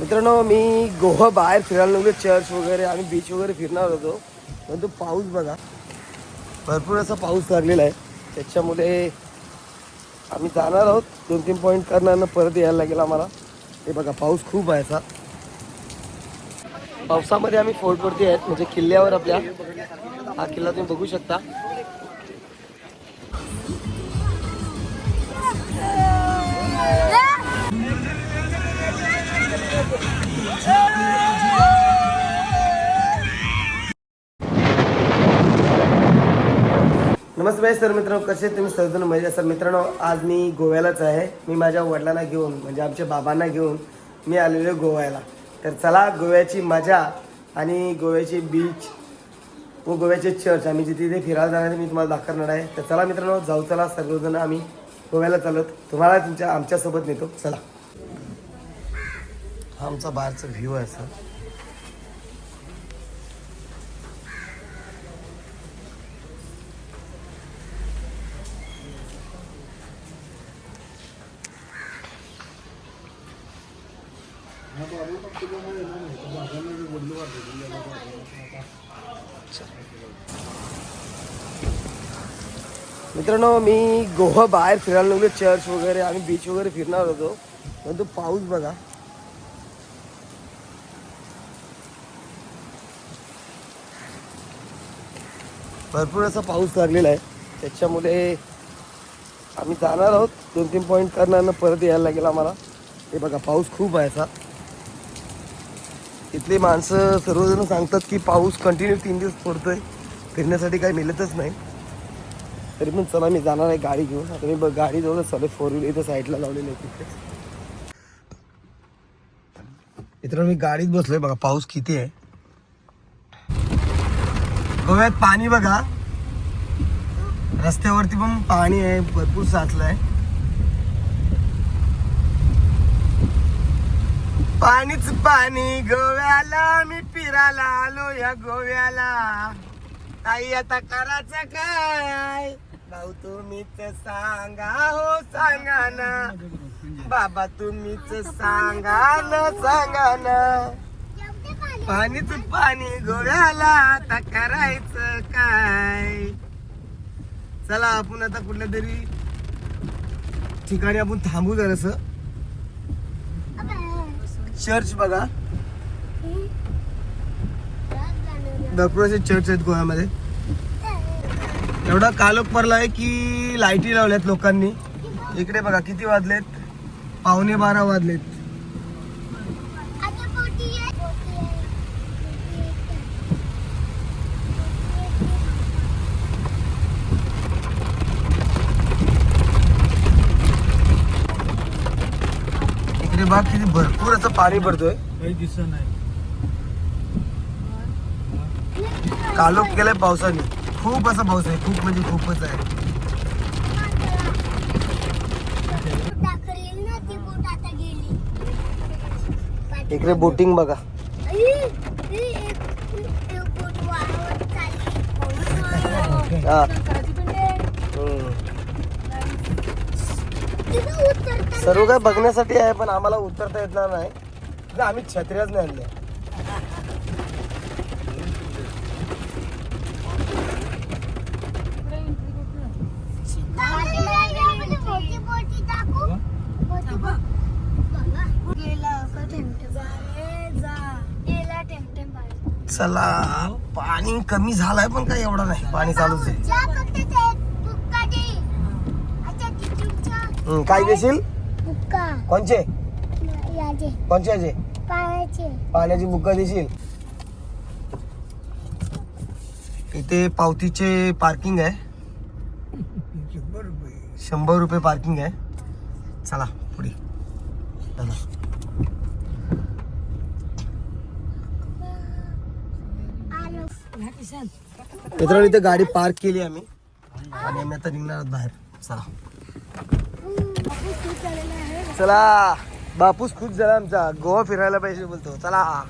मित्रांनो मी गोवा बाहेर फिरायला लागलो चर्च वगैरे आणि बीच वगैरे फिरणार होतो. परंतु पाऊस बघा भरपूर असा पाऊस लागलेला आहे. त्याच्यामुळे आम्ही जाणार आहोत. दोन तीन पॉईंट करणार परत यायला लागेल आम्हाला. हे बघा पाऊस खूप आहे असा. पावसामध्ये आम्ही फोर्टवरती आहेत म्हणजे किल्ल्यावर आपल्या. हा किल्ला तुम्ही बघू शकता. नमस्ते सर मित्रांनो कसे तुम्ही? सर्वजण मजा सर मित्रांनो आज मी गोव्यालाच आहे. मी माझ्या वडिलांना घेऊन म्हणजे आमच्या बाबांना घेऊन मी आलेलो आहे गोव्याला. तर चला गोव्याची मजा आणि गोव्याची बीच व गोव्याचे चर्च आम्ही जिथे तिथे फिरायला जाणार मी तुम्हाला दाखवणार आहे. तर चला मित्रांनो जाऊ चला सर्वजण आम्ही गोव्याला चालत तुम्हाला तुमच्या आमच्यासोबत नेतो. चला. हा आमचा बाहेरचा व्ह्यू आहे सर. मित्रांनो मी गोवा बाहेर फिरायला लागलो चर्च वगैरे आणि बीच वगैरे फिरणार होतो. परंतु पाऊस बघा. भरपूर असा पाऊस लागलेला आहे. त्याच्यामुळे आम्ही जाणार आहोत. दोन तीन पॉईंट करणार परत यायला लागेल आम्हाला. हे बघा पाऊस खूप आहे असा. इथली माणसं सर्वजण सांगतात की पाऊस कंटिन्यू तीन दिवस पडतोय. फिरण्यासाठी काही मिळतच नाही. तरी पण चला मी जाणार आहे गाडी घेऊन. आता मी ब- गाडी जवळ चालू फोर व्हीलर इथं साईडला लावलेली आहे तिथे. मित्रांनो मी गाडीत बसलोय बघा पाऊस किती आहे? गोव्यात पाणी बघा. रस्त्यावरती पण पाणी आहे भरपूर साचलंय. पाणीच पाणी गोव्याला मी फिरायला आलो या गोव्याला. ताई आता करायचं काय? भाऊ तुम्हीच सांगा हो सांगा ना. बाबा तुम्हीच सांगा ना सांगा ना. पाणीच पाणी गोव्याला आता करायचं काय? चला आपण आता कुठल्या तरी ठिकाणी आपण थांबू जरास. चर्च बघा. भरपूर असे चर्च आहेत गोव्यामध्ये. एवढा कालोख पडलाय की लाईटी लावल्यात लोकांनी. इकडे बघा किती वाजलेत? पावणे बारा वाजलेत. इकडे बघ किती भरपूर असं पाणी पडतोय काही दिसत नाही. कालोख केलाय पावसाने. खूप असा पाऊस आहे खूप म्हणजे खूपच आहे. इकडे बोटिंग बघा. सर्व काय बघण्यासाठी आहे पण आम्हाला उतरता येणार नाही. आम्ही छत्र्याच नाही आणल्या आपण मोठी बोटी टाकू. मोठी बोट. बघा. गेला का टेमटेम. गेला टेमटेम बाहेर. चला. पाणी कमी झालंय पण काय एवढा नाही. पाणी चालूच आहे. काय देशील? बुक्का. कोणचे? पायाचे. पाण्याची. बुक्का देशील? इथे पावतीचे पार्किंग आहे. शंभर रुपये पार्किंग आहे. चला पुढे. चला आलो. मित्रांनो इथे गाडी पार्क केली आम्ही. आणि आम्ही आता निघणार आहोत बाहेर. चला. चला. बापूस खूप झाला आमचा. गोवा फिरायला पाहिजे बोलतो. चला.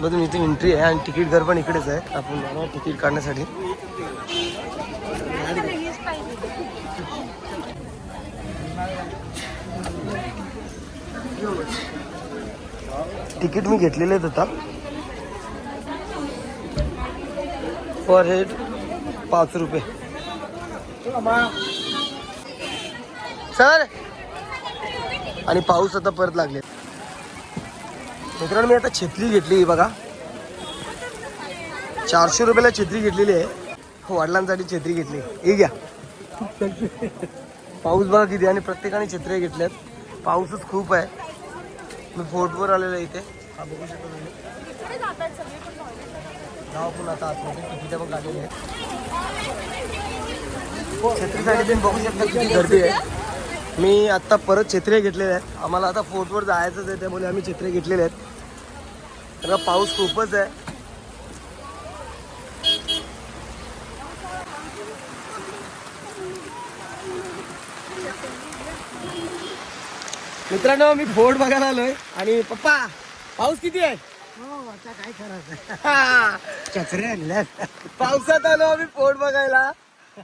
मधून इथे एंट्री आहे आणि तिकीट घर पण इकडेच आहे. आपण जाणार तिकीट काढण्यासाठी. तिकीट मी घेतलेले आहेत आता. पर हेड पाच रुपये. सर आणि पाऊस आता परत लागले. मित्रांनो मी आता छत्री घेतली ही बघा. चारशे रुपयाला छत्री घेतलेली आहे. हो, वडिलांसाठी छत्री घेतली. ही घ्या. पाऊस बघा किती आणि प्रत्येकाने छत्र्या घेतल्यात. पाऊसच खूप आहे. मी फोर्टवर आलेलो आहे इथे. हा बघू शकतो तुम्ही. जाऊ पण आता आतमध्ये तिकीट पण काढलेली आहेत. छत्रीसाठी तुम्ही बघू शकता किती गर्दी आहे. मी आत्ता परत छत्रे घेतलेले आहेत आम्हाला आता फोर्टवर जायचंच आहे त्यामुळे आम्ही छत्रे घेतलेले आहेत. कारण पाऊस खूपच आहे. मित्रांनो मी फोर्ट बघायला आलोय. आणि पप्पा पाऊस किती आहे? काय करायचं? चक्रे पावसात आलो आम्ही फोर्ट बघायला.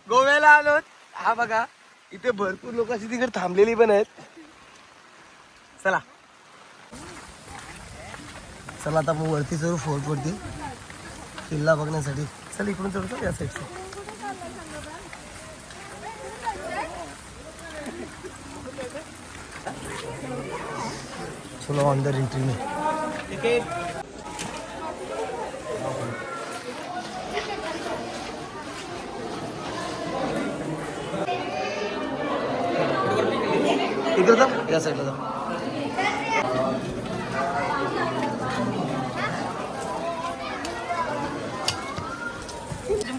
गोव्याला आलो. हा बघा इथे भरपूर लोक अशी तिकडे थांबलेली पण आहेत. चला. चला आता आपण वरती चढू फोर्टवरती. किल्ला बघण्यासाठी. चल इकडून चढतो या साईडचं चलो ऑन एंट्री में इकडे जा या साईडला जा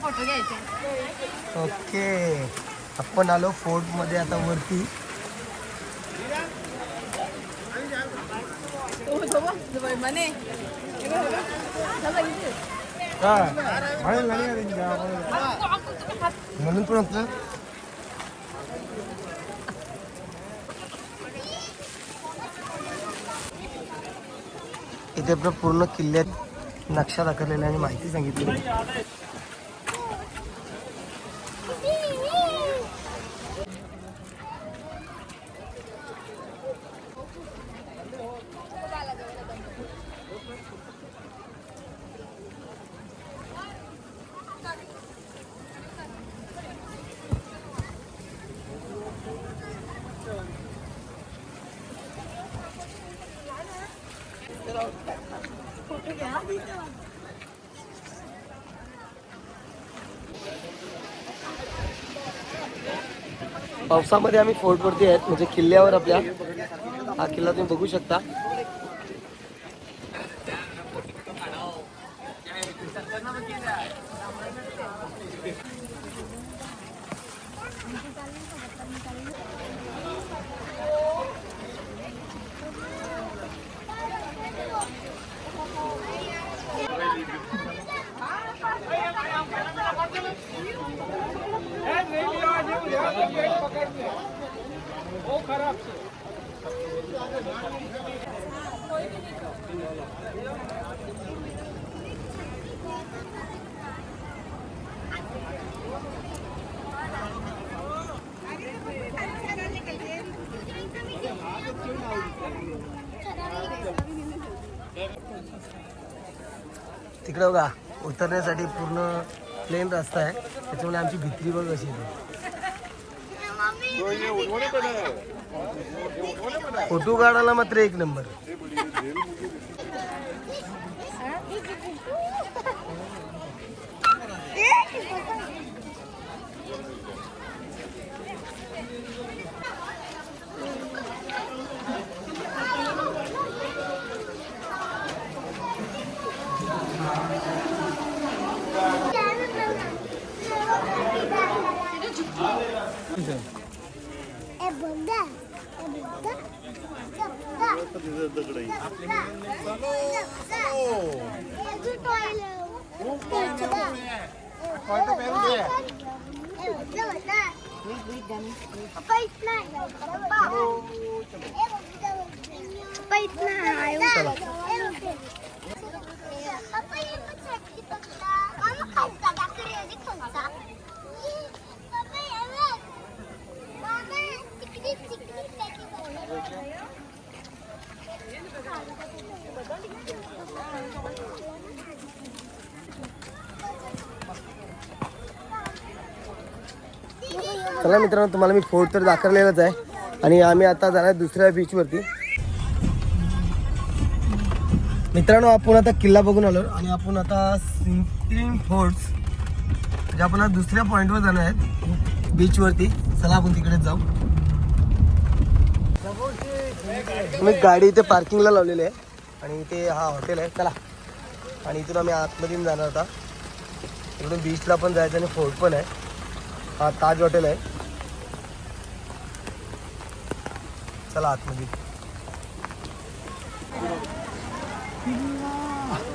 फोटो घ्यायचे ओके. आपण आलो फोर्टमध्ये आता वरती. म्हणून पण आपलं. इथे आपलं पूर्ण किल्ल्यात नक्षा दाखवलेला आणि माहिती सांगितली पावसामध्ये आम्ही फोर्टवरती आहेत म्हणजे किल्ल्यावर आपल्या हा किल्ला तुम्ही बघू शकता. तिकडं बघा उतरण्यासाठी पूर्ण प्लेन रस्ता आहे. त्याच्यामुळे आमची भित्री बघ अशी आहे. फोटो काढायला मात्र एक नंबर. ए Kapait na. Kapait na. Ayaw talaga. Thank you. चला मित्रांनो तुम्हाला मी फोर्ट तर दाखवलेलाच आहे. आणि आम्ही आता जाणार दुसऱ्या बीचवरती मित्रांनो आपण आता किल्ला बघून आलो आणि आपण आता सिंपलिंग फोर्ट्स म्हणजे आपण आता दुसऱ्या पॉईंटवर जाणार आहेत बीचवरती चला आपण तिकडे जाऊ. मी गाडी इथे पार्किंगला लावलेली आहे. आणि इथे हा हॉटेल आहे. चला. आणि इथून आम्ही आतमधून जाणार आता. इकडून बीचला पण जायचं आणि फोर्ट पण आहे. हा ताज हॉटेल आहे. चला आतमध्ये.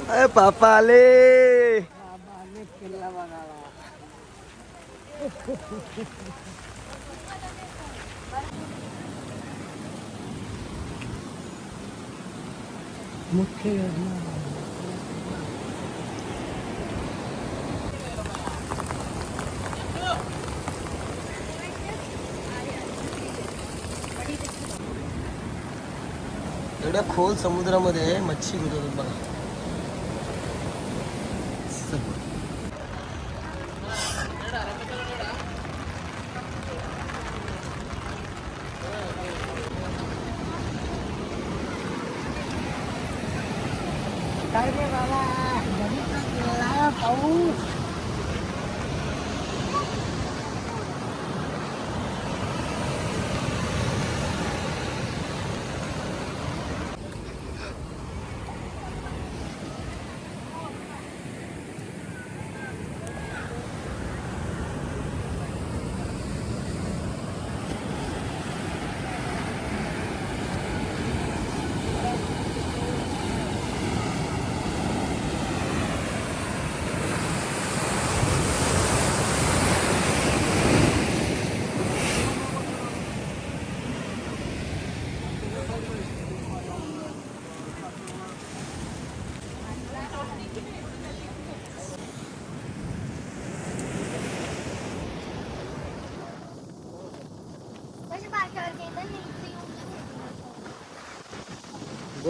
अरे पापा आले मुख्य योजना. एवढ्या खोल समुद्रामध्ये मच्छी गुजरत बघा.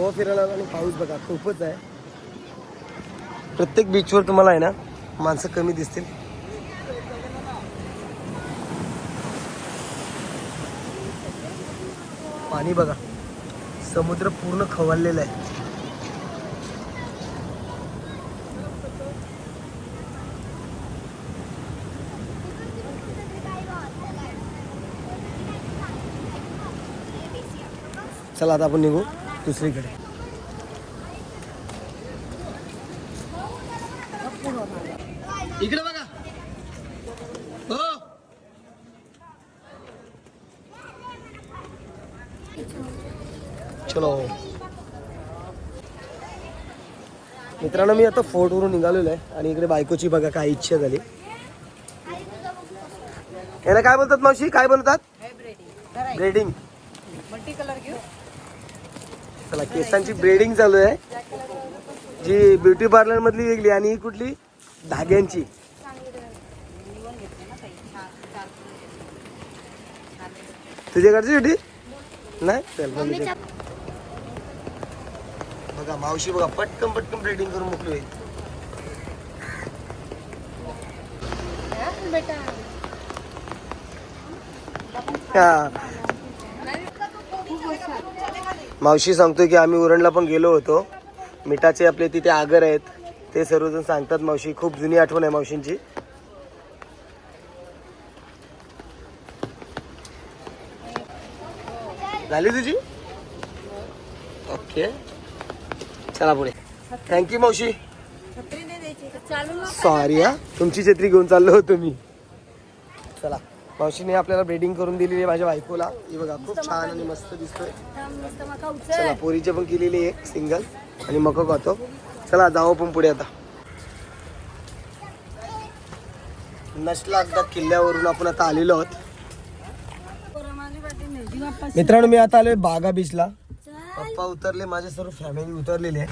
गोवा फिरायला आणि पाऊस बघा, खूपच प्रत्येक ना, माणसं कमी दिसतील. पाणी बघा, समुद्र पूर्ण खवळलेला आहे. चला आता आपण निघू. दुसरीकडे. इकडे बघा. हो. चलो. मित्रांनो मी आता फोर्टवरून निघालेलो आहे आणि इकडे बायकोची बघा काय इच्छा झाली. याला काय बोलतात मावशी? काय बोलतात? ब्रेडिंग मल्टी कलर घेऊ? चला केसांची ब्रेडिंग चालू आहे. जी ब्युटी पार्लर मधली वेगळी आणि ही कुठली? धाग्यांची. तुझ्याकडची ब्युटी? नाही? चल बघा मावशी बघा पटकन पटकन ब्रेडिंग करून मोकळी होईल. बेटा हा. मावशी सांगतोय की आम्ही उरणला पण गेलो होतो. मिठाचे आपले तिथे आगर आहेत. ते सर्वजण सांगतात मावशी खूप जुनी आठवण आहे मावशींची. झाली तुझी? ओके. चला पुढे. थँक्यू मावशी. सॉरी हा. तुमची छत्री घेऊन चाललो होतो मी. चला. मावशीने आपल्याला ब्रेडिंग करून दिलेली आहे माझ्या बायकोला. ही बघा खूप छान आणि मस्त दिसतोय. चला पोरीचे पण केलेली आहे सिंगल आणि मको खातो. चला जाऊ पण पुढे आता. नसला एकदा किल्ल्यावरून आपण आता आलेलो आहोत. मित्रांनो मी आता आलोय बागा बीचला पप्पा उतरले माझे सर्व फॅमिली उतरलेली आहे.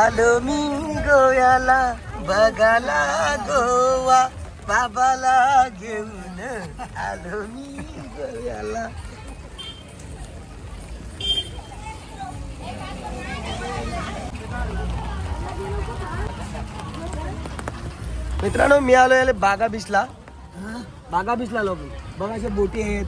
आलो मी गोव्याला बघाला गोवा. बाबाला घेऊन आलो मी गोव्याला मित्रांनो मी आलो याला बागा बीचला. बागा बीचला लोक बघा अशा बोटी आहेत.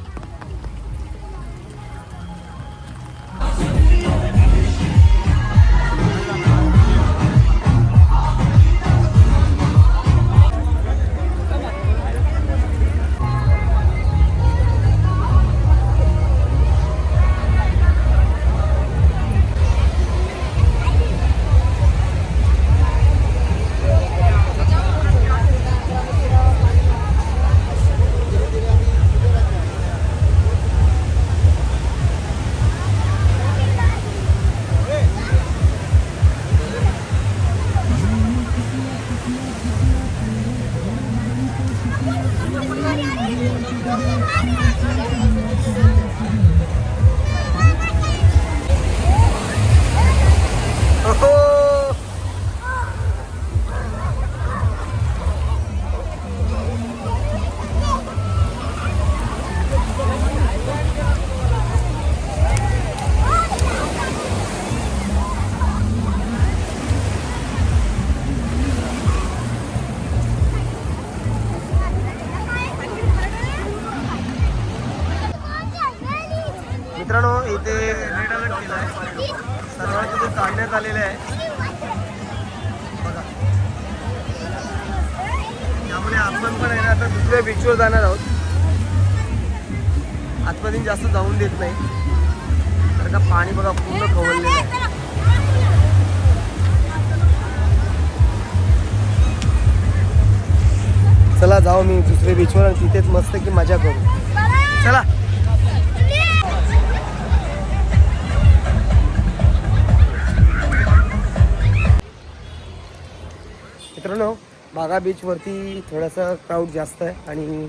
तिथे आलेले आलेलं आहे. बघा. त्यामुळे आपण पण आहे ना आता दुसऱ्या बीचवर जाणार आहोत. आतमध्ये जास्त जाऊन देत नाही. कारण का पाणी बघा पूर्ण खवळलेलं आहे. चला जाऊ मी दुसऱ्या बीचवर आणि तिथेच मस्त की मजा करू. चला. बागा बीचवरती थोडासा क्राऊड जास्त आहे आणि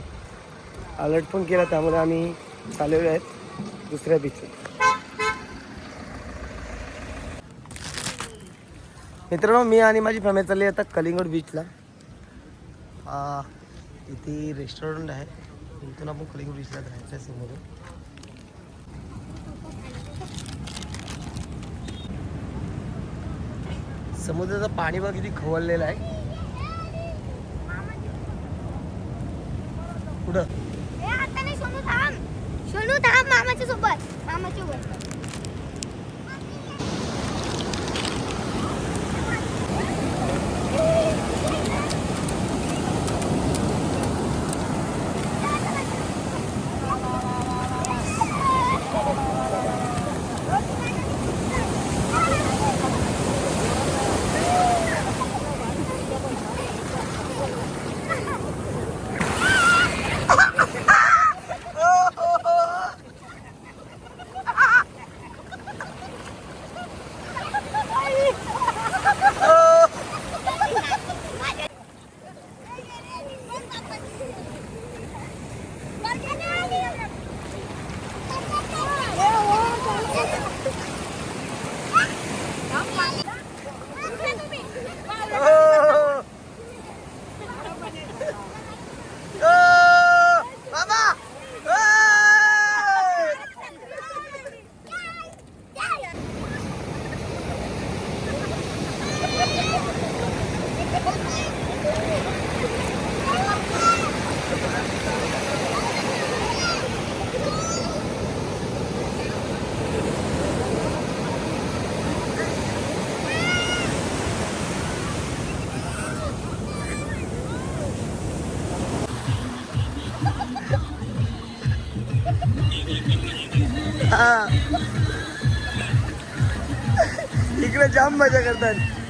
अलर्ट पण केला त्यामुळे आम्ही चालवले आहेत दुसऱ्या बीचवर मित्रांनो मी आणि माझी फॅमिली चालली आता कलिंगड बीचला इथे रेस्टॉरंट आहे. इथून आपण कलिंगड बीचला जायचं आहे समोरून. समुद्राचं पाणी बघ किती खवळलेलं आहे. कुठं? ए, आता नाही सोनू थांब. सोनू थांब मामाच्या सोबत. मामाच्या सोबत हा. इकडे जाम मजा करतात.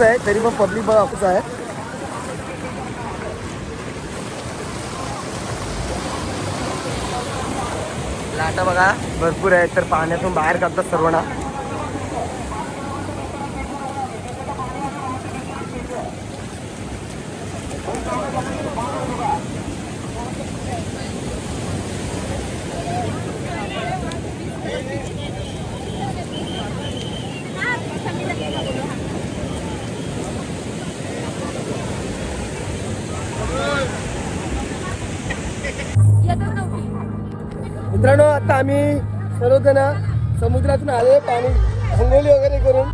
ऑफिस आहे तरी पण पब्लिक बघा आहे. लाटा बघा भरपूर आहे तर पाण्यातून बाहेर काढतात सर्वांना मित्रांनो आता आम्ही सर्वजण समुद्रातून आले पाणी अंघोळी वगैरे करून